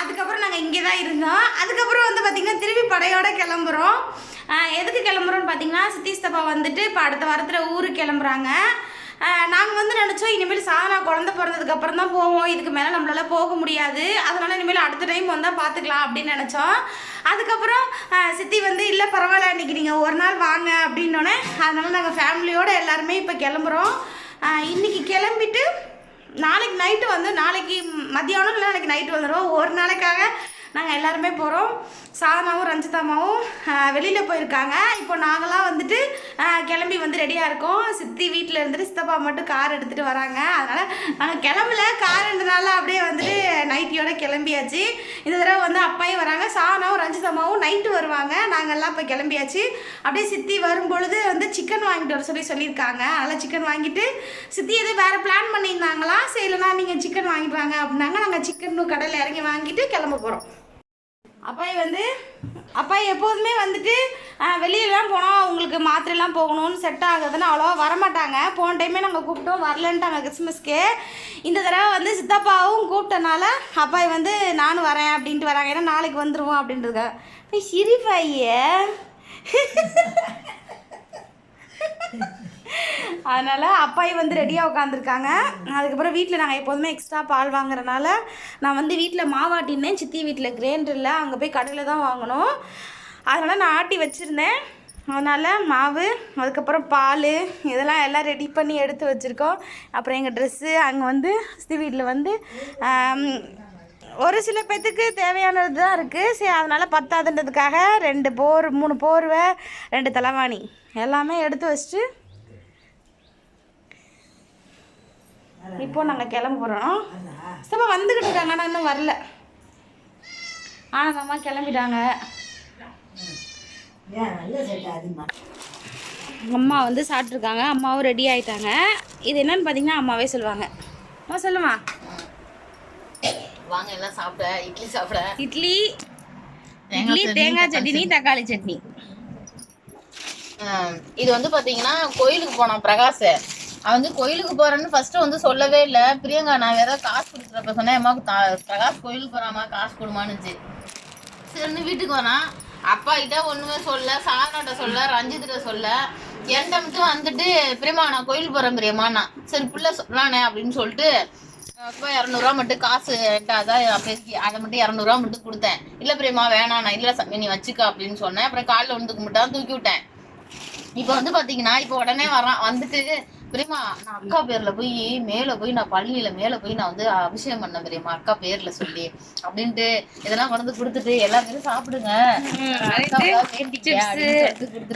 அதுக்கப்புறம் நாங்கள் இங்கே தான் இருந்தோம். அதுக்கப்புறம் வந்து பார்த்திங்கன்னா திருப்பி படையோடு கிளம்புறோம். எதுக்கு கிளம்புறோம்னு பார்த்தீங்கன்னா சித்தி வந்துட்டு இப்போ அடுத்த வாரத்தில் ஊருக்கு கிளம்புறாங்க. நாங்கள் வந்து நினச்சோம் இனிமேல் சாதனா குழந்த பிறந்ததுக்கப்புறம் தான் போவோம். இதுக்கு மேலே நம்மளால் போக முடியாது. அதனால் இனிமேல் அடுத்த டைம் வந்தால் பார்த்துக்கலாம் அப்படின்னு நினச்சோம். அதுக்கப்புறம் சித்தி வந்து இல்லை பரவாயில்ல இன்றைக்கி நீங்கள் ஒரு நாள் வாங்க அப்படின்னோடனே அதனால் நாங்கள் ஃபேமிலியோடு எல்லாருமே இப்போ கிளம்புறோம். இன்றைக்கி இன்னைக்கு கிளம்பிட்டு நாளைக்கு நைட்டு வந்து நாளைக்கு மத்தியானம் இல்லை நாளைக்கு நைட்டு வந்துடும் ஒரு நாளைக்காக நாங்கள் எல்லாருமே போகிறோம் சாதனாவும் ரஞ்சிதாமாவும் வெளியில் போயிருக்காங்க. இப்போ நாங்களாம் வந்துட்டு கிளம்பி வந்து ரெடியாக இருக்கோம். சித்தி வீட்டில் இருந்துட்டு சித்தப்பா மட்டும் கார் எடுத்துகிட்டு வராங்க. அதனால் நாங்கள் கிளம்பல. கார் அப்படியே வந்துட்டு நைட்டியோட கிளம்பியாச்சு. இந்த தடவை வந்து அப்பாயும் வராங்க. சாதனாவும் ரஞ்சிதாமாவும் நைட்டு வருவாங்க. நாங்கள்லாம் இப்போ கிளம்பியாச்சு. அப்படியே சித்தி வரும்பொழுது வந்து சிக்கன் வாங்கிட்டு வர சொல்லி சொல்லியிருக்காங்க. அதனால் சிக்கன் வாங்கிட்டு சித்தி எதுவும் வேறு பிளான் பண்ணியிருந்தாங்களா? சரி இல்லைனா நீங்கள் சிக்கன் வாங்கிட்டு வாங்க அப்படின்னாங்க. நாங்கள் சிக்கன் கடையில் இறங்கி வாங்கிட்டு கிளம்ப போகிறோம் அப்பாய் வந்து அப்பாய் எப்போதுமே வந்துட்டு வெளியிலலாம் போனால் அவங்களுக்கு மாத்திரைலாம் போகணும்னு செட் ஆகுதுன்னு அவ்வளோவா வரமாட்டாங்க. போன டைமே நாங்கள் கூப்பிட்டோம் வரலன்ட்டாங்க கிறிஸ்மஸ்க்கு. இந்த தடவை வந்து சித்தப்பாவும் கூப்பிட்டனால அப்பாய் வந்து நானும் வரேன் அப்படின்ட்டு வராங்க. ஏன்னா நாளைக்கு வந்துடுவோம் அப்படின்றதுக்காக. போய் சிரிப்பாயே. அதனால் அப்பாயி வந்து ரெடியாக உட்காந்துருக்காங்க அதுக்கப்புறம் வீட்டில் நாங்கள் எப்போதுமே எக்ஸ்ட்ரா பால் வாங்குறனால நான் வந்து வீட்டில் மாவாட்டினேன் சித்தி வீட்டில் கிரைண்டர் இல்லை அங்கே போய் கடையில் தான் வாங்கணும். அதனால் நான் ஆட்டி வச்சுருந்தேன். அதனால் மாவு அதுக்கப்புறம் பால் இதெல்லாம் எல்லாம் ரெடி பண்ணி எடுத்து வச்சுருக்கோம். அப்புறம் எங்கள் ட்ரெஸ்ஸு அங்கே வந்து சித்தி வீட்டில் வந்து ஒரு சில பேத்துக்கு தேவையானது தான் இருக்குது சரி அதனால் பத்தாதுன்றதுக்காக ரெண்டு போர் மூணு போர்வை ரெண்டு தலைவாணி. எல்லாமே எடுத்து வச்சுட்டு இப்போ நாங்கள் கிளம்ப போகிறோம் சப்பா வந்துக்கிட்டு இருக்காங்க ஆனால் இன்னும் வரல. ஆனந்தம்மா கிளம்பிட்டாங்க. அம்மா வந்து சாப்பிட்ருக்காங்க அம்மாவும் ரெடி ஆயிட்டாங்க. இது என்னன்னு பார்த்தீங்கன்னா அம்மாவே சொல்லுவாங்க. அம்மா சொல்லுமா? வாங்க எல்லாம் சாப்பிட இட்லி சாப்பிட. இட்லி இட்லி தேங்காய் சட்னி தக்காளி சட்னி. இது வந்து பாத்தீங்கன்னா கோயிலுக்கு போனான் பிரகாஷ். அவன் வந்து கோயிலுக்கு போறேன்னு ஃபர்ஸ்ட் வந்து சொல்லவே இல்ல. பிரியங்கா நான் வேற காசு கொடுக்குறப்ப சொன்னேன் அம்மாவுக்கு தா- பிரகாஷ் கோயிலுக்கு போறாமா காசு கொடுமான்னு சரின்னு வீட்டுக்கு வரான் அப்பா கிட்ட ஒண்ணுமே சொல்ல சாரனாட்ட சொல்ல ரஞ்சித்திட்ட சொல்ல என்கிட்ட மட்டும் வந்துட்டு பிரியமா நான் கோயிலுக்கு போறேன் பிரியமாண்ணா சரி புள்ள சொல்லானே அப்படின்னு சொல்லிட்டு அப்பா இரநூறுவா மட்டும் காசு என்கிட்ட அதான் அப்போதைக்கு அதை மட்டும் இரநூறுவா மட்டும் கொடுத்தேன். இல்லை பிரியமா வேணாம் நான் இல்லை சாமி நீ வச்சுக்க அப்படின்னு சொன்னேன். அப்புறம் காலில் வந்து கும்பிட்டா தூக்கி விட்டேன். இப்போ வந்து பாத்தீங்கன்னா இப்போ உடனே வரான் வந்துட்டு பிரியமா நான் அக்கா பேர்ல போய் மேல போய் நான் பள்ளியில மேல போய் நான் வந்து அபிஷேகம் பண்ண பிரியமா அக்கா பேர்ல சொல்லி அப்படின்ட்டு இதெல்லாம் கொண்டு கொடுத்துட்டு எல்லா பேரும் சாப்பிடுங்க.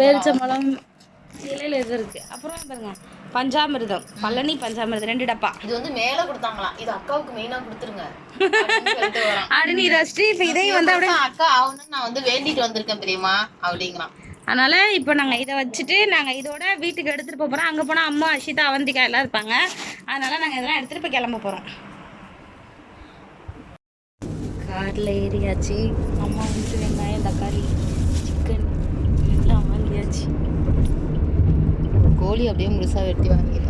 பேரிச்சம்பழம் இலையில இது இருக்கு? அப்புறம் பாருங்க பஞ்சாமிர்தம் பழனி பஞ்சாமிர்தம் ரெண்டு டப்பா. இது வந்து மேல கொடுத்தாங்களாம் இது அக்காவுக்கு மெயினா கொடுத்துருங்க. அப்படின்னு இதை இதையும் வந்து அப்படியே அக்கா ஆகணும்னு நான் வந்து வேண்டிட்டு வந்திருக்கேன் பிரியமா அப்படிங்கிறான். அதனால இப்போ நாங்கள் இதை வச்சுட்டு நாங்கள் இதோட வீட்டுக்கு எடுத்துகிட்டு போக போகிறோம் அங்கே போனால் அம்மா அஷிதா அவந்திகா எல்லாம் இருப்பாங்க. அதனால நாங்கள் இதெல்லாம் எடுத்துகிட்டு போய் கிளம்ப போகிறோம் காரில் ஏறியாச்சு. அம்மா வந்து வெங்காயம் தக்காளி சிக்கன் எல்லாம் வாங்கியாச்சு. கோழி அப்படியே முழுசாக வெட்டி வாங்கிடுறேன்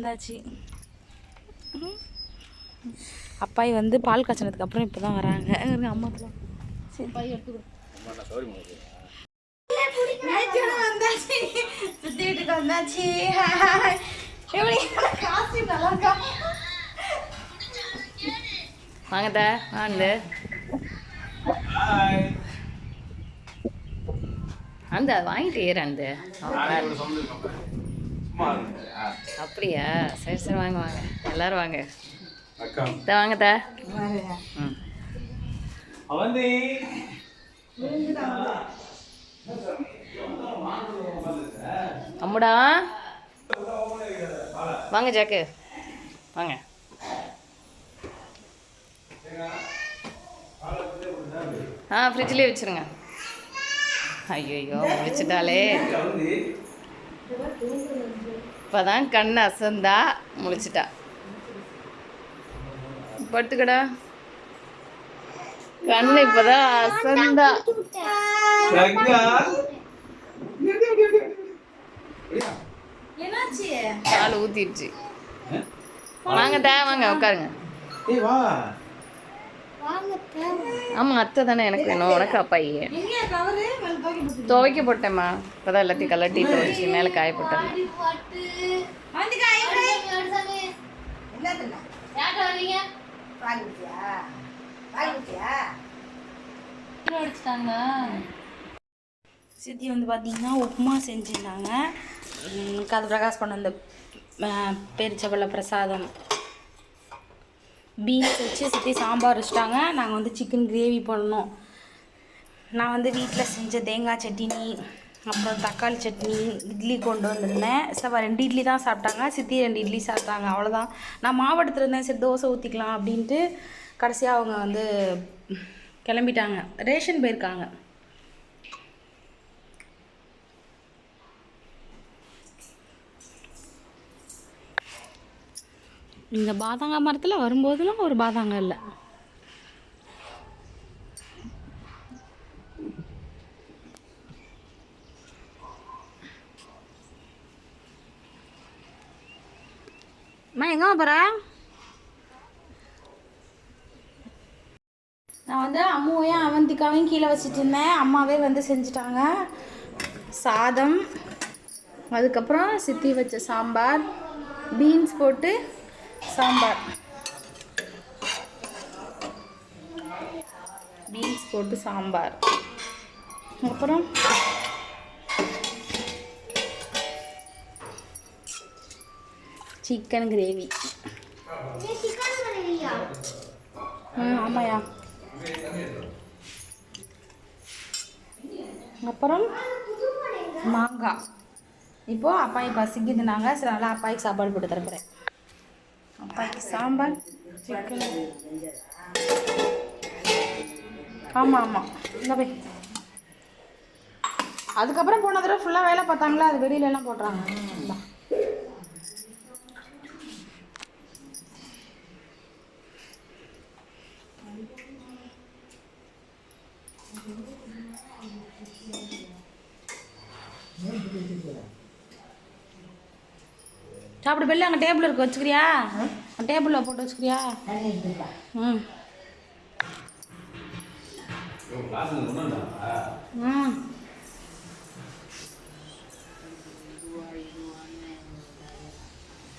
வந்தாச்சு. அப்பாய் வந்து பால் காய்ச்சினதுக்கு அப்புறம் இப்போ தான் வராங்க சுத்தி வீட்டுக்கு வந்தாச்சு. வாங்கதா வாங்க. அந்த வாங்கிட்டு ஏறு அந்த. அப்படியா? சரி சரி வாங்க வாங்க. எல்லாரும் வாங்க. இதா வாங்கதா ம். அவந்தி. அம்முடா. வாங்க ஜாக்கு. வாங்க. ஆ ஃப்ரிட்ஜ்லேயே வச்சுருங்க. ஐயோ முடிச்சிட்டாலே வந்து இப்போதான் கண் அசந்தா முழிச்சிட்டா. படுத்துக்கடா கண் இப்போதான் அசந்தா. பால் ஊத்திடுச்சு. வாங்க தே வாங்க உட்காருங்க. ஏய் வா ஆமா அத்தை தானே எனக்கு வேணும். உனக்கு அப்பாயி துவைக்க போட்டேம்மா. இப்போதான் எல்லாத்தையும் கலட்டி துவைச்சி மேலே காய போட்டேன். சித்தி வந்து பார்த்தீங்கன்னா உப்புமா செஞ்சுருந்தாங்க. காது பிரகாஷ் கொண்டு வந்த பேரிச்சபள்ள பிரசாதம். பீன்ஸ் வச்சு சுற்றி சாம்பார் வச்சுட்டாங்க. நாங்கள் வந்து சிக்கன் கிரேவி பண்ணோம் நான் வந்து வீட்டில் செஞ்ச தேங்காய் சட்னி அப்புறம் தக்காளி சட்னி இட்லி கொண்டு வந்திருந்தேன். சவ ரெண்டு இட்லி தான் சாப்பிட்டாங்க. சித்தி ரெண்டு இட்லி சாப்பிட்டாங்க. அவ்வளோதான் நான் மாவட்டத்தில் இருந்தேன். சரி தோசை ஊற்றிக்கலாம் அப்படின்ட்டு கடைசியாக அவங்க வந்து கிளம்பிட்டாங்க. ரேஷன் போயிருக்காங்க. இந்த பாதாங்க மரத்தில் வரும்போதெல்லாம் ஒரு பாதாங்க இல்லை. அம்மா எங்கே போகிற நான் வந்து அம்மாவையும் அவந்திக்காவையும் கீழே வச்சுட்டு இருந்தேன். அம்மாவே வந்து செஞ்சுட்டாங்க. சாதம் அதுக்கப்புறம் சித்தி வச்ச சாம்பார் பீன்ஸ் போட்டு சாம்பார். பீன்ஸ் போட்டு சாம்பார். அப்புறம் சிக்கன் கிரேவி ம் ஆமாயா அப்புறம் மாங்காய். இப்போ அப்பாய் பசிக்குதுனாங்க சரி நல்லா அப்பாய்க்கு சாப்பாடு போட்டு தரப்போகிறேன் அப்பாக்கு சாம்பார் சிக்கன் ஆமாம் ஆமாம் இந்த போய் அதுக்கப்புறம் போன தடவை ஃபுல்லாக வேலை பார்த்தாங்களா? அது வெளியிலலாம் போடுறாங்க. பெல்லு அங்கே டேபிள் இருக்கு வச்சுக்கிறியா? டேபிளில் போட்டு வச்சுக்கிறியா? ம். ம்.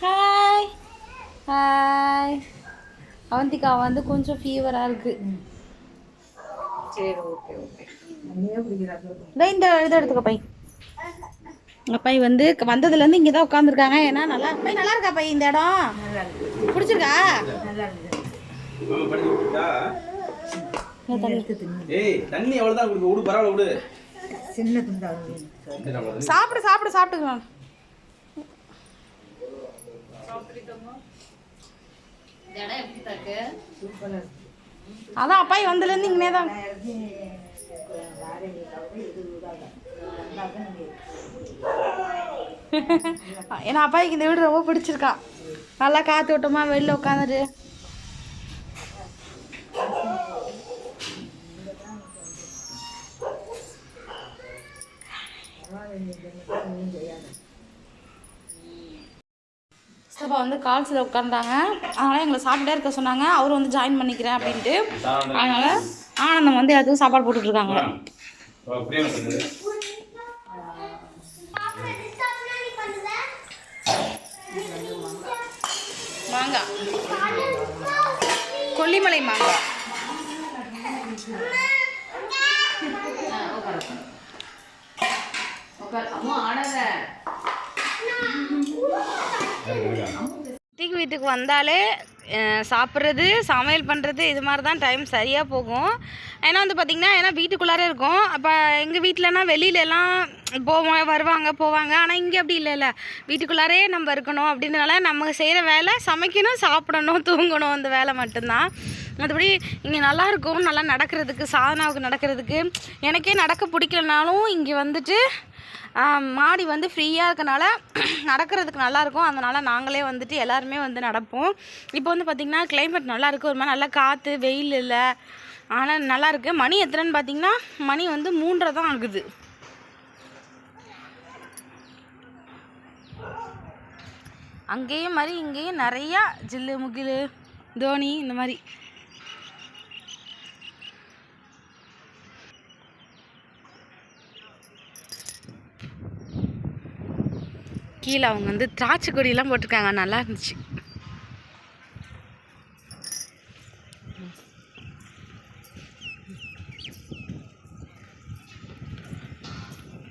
ஹாய் ஹாய் அவந்திகா வந்து கொஞ்சம் ஃபீவராக இருக்கு. சரி ஓகே ஓகே இந்த இதை எடுத்துக்க பை வந்து வந்ததுலேருந்து இங்கே தான் உட்காந்துருக்காங்க ஏன்னா நல்லா பை நல்லா இருக்கா பை இந்த இடம்? பிடிச்சிருக்கா? சாப்பிடு சாப்பிடு சாப்பிட்டுக்கலாம் அதான் அப்பாய் வந்ததுலேருந்து இங்கே தான் ஏன்னா அப்பாய்க்கு இந்த வீடு ரொம்ப பிடிச்சிருக்கா. நல்லா காற்று விட்டோமா வெளில உட்காந்துட்டு. சித்தப்பா வந்து கால்ஸில் உட்காந்துட்டாங்க அதனால் எங்களை சாப்பிட்டே இருக்க சொன்னாங்க. அவர் வந்து ஜாயின் பண்ணிக்கிறேன் அப்படின்ட்டு. அதனால் ஆனந்தம் வந்து எல்லாத்துக்கும் சாப்பாடு போட்டுட்ருக்காங்க கொல்லிமலை மாங்காய் வீட்டுக்கு வந்தாலே சாப்பிட்றது சமையல் பண்ணுறது இது மாதிரி தான் டைம் சரியாக போகும். ஏன்னா வந்து பார்த்திங்கன்னா ஏன்னா வீட்டுக்குள்ளாரே இருக்கும். அப்போ எங்கள் வீட்டிலனா வெளியிலலாம் போவோம் வருவாங்க போவாங்க. ஆனால் இங்கே அப்படி இல்லைல்ல. வீட்டுக்குள்ளாரே நம்ம இருக்கணும் அப்படின்றனால நம்ம செய்கிற வேலை சமைக்கணும் சாப்பிடணும் தூங்கணும் அந்த வேலை மட்டும்தான். மற்றபடி இங்கே நல்லா இருக்கும் நல்லா நடக்கிறதுக்கு சாதனாவுக்கு நடக்கிறதுக்கு. எனக்கே நடக்க பிடிக்கலனாலும் இங்கே வந்துட்டு மாடி வந்து ஃப்ரீயாக இருக்கனால நடக்கிறதுக்கு நல்லாயிருக்கும். அதனால் நாங்களே வந்துட்டு எல்லாருமே வந்து நடப்போம். இப்போ வந்து பார்த்திங்கன்னா கிளைமேட் நல்லாயிருக்கு. ஒரு மாதிரி நல்லா காற்று வெயில் இல்லை. ஆனால் நல்லாயிருக்கு. மணி எத்தனைன்னு பார்த்தீங்கன்னா மணி வந்து மூன்றரை தான் ஆகுது. அங்கேயும் மாதிரி இங்கேயும் நிறையா ஜில்லு முகிலு தோனி இந்த மாதிரி கீழே அவங்க வந்து திராட்சை கொடியெல்லாம் போட்டிருக்காங்க. நல்லா இருந்துச்சு.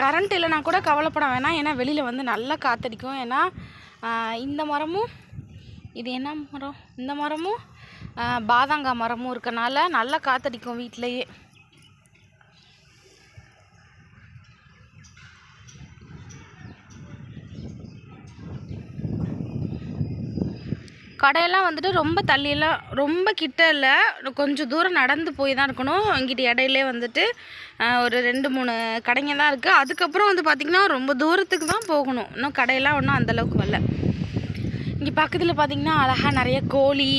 கரண்ட் இல்லைனா கூட கவலைப்பட வேணாம். ஏன்னா வெளியில் வந்து நல்லா காத்தடிக்கும். ஏன்னா இந்த மரமும் இது என்ன மரம்? இந்த மரமும் பாதாங்காய் மரமும் இருக்கனால நல்லா காத்தடிக்கும் வீட்டிலையே கடையெல்லாம் வந்துட்டு ரொம்ப தள்ளியெல்லாம் ரொம்ப கிட்ட இல்லை கொஞ்சம் தூரம் நடந்து போய் தான் இருக்கணும். இங்கிட்டு இடையிலே வந்துட்டு ஒரு ரெண்டு மூணு கடைங்க தான் இருக்குது அதுக்கப்புறம் வந்து பார்த்திங்கன்னா ரொம்ப தூரத்துக்கு தான் போகணும். இன்னும் கடையெல்லாம் ஒன்றும் அந்தளவுக்கு வரல. இங்கே பக்கத்தில் பார்த்திங்கன்னா அழகாக நிறைய கோழி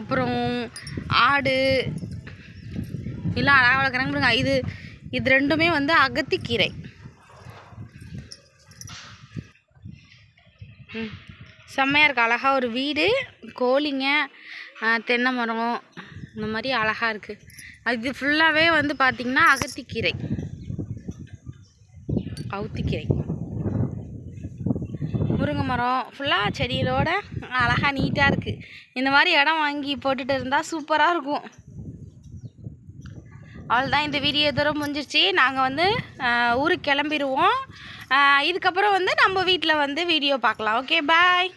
அப்புறம் ஆடு எல்லாம் அழகாக வளர்க்குறாங்க. பாருங்க இது இது ரெண்டுமே வந்து அகத்திக்கீரை. ம். செம்மையாக இருக்குது அழகாக ஒரு வீடு கோழிங்க தென்னை மரம் இந்த மாதிரி அழகாக இருக்குது அது ஃபுல்லாகவே வந்து பார்த்திங்கன்னா அகத்திக்கீரை. அவுத்திக்கீரை முருங்கை மரம் ஃபுல்லாக செடிகளோட அழகாக நீட்டாக இருக்குது இந்த மாதிரி இடம் வாங்கி போட்டுட்டு இருந்தால் சூப்பராக இருக்கும். அவ்வளோதான் இந்த வீடியோ தூரம் முடிஞ்சிருச்சு. நாங்கள் வந்து ஊருக்கு கிளம்பிடுவோம். இதுக்கப்புறம் வந்து நம்ம வீட்டில் வந்து வீடியோ பார்க்கலாம் ஓகே பாய்